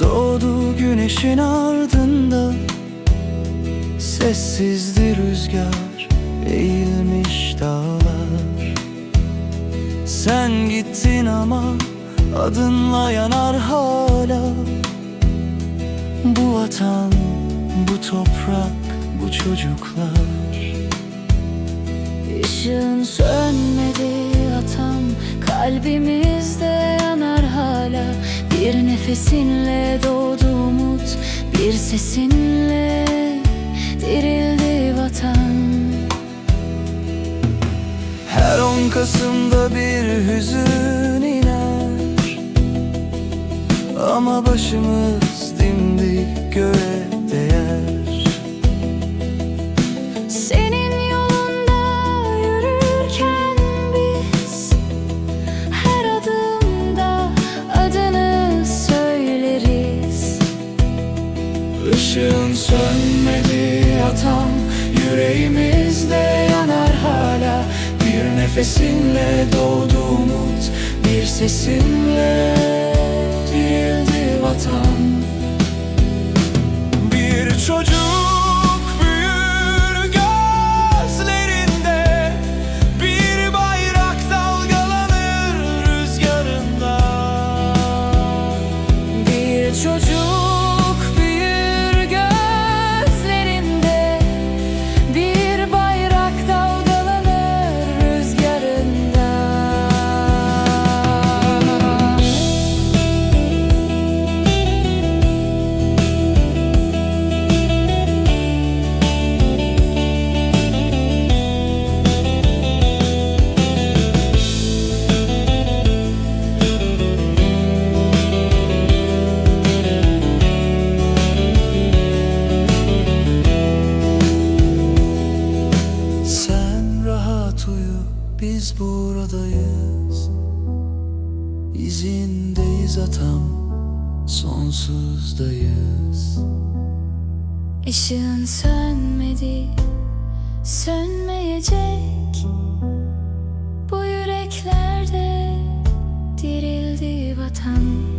doğdu güneşin ardında Sessizdi rüzgar eğilmiş dağlar. Sen gittin ama adınla yanar hala. Bu vatan, bu toprak, bu çocuklar. Işığın sönmedi atam Kalbimizde yanar hala Bir nefesinle doğdu umut Bir sesinle dirildi vatan. Her 10 Kasım'da bir hüzün iner. Ama başımız dimdik göğe değer Işığın sönmedi atam Yüreğimizde yanar hala. Bir nefesinle doğdu umut Bir sesinle dirildi vatan. Bir çocuk buradayız. İzindeyiz atam sonsuzdayız. Işığın sönmedi, sönmeyecek. Bu yüreklerde dirildi vatan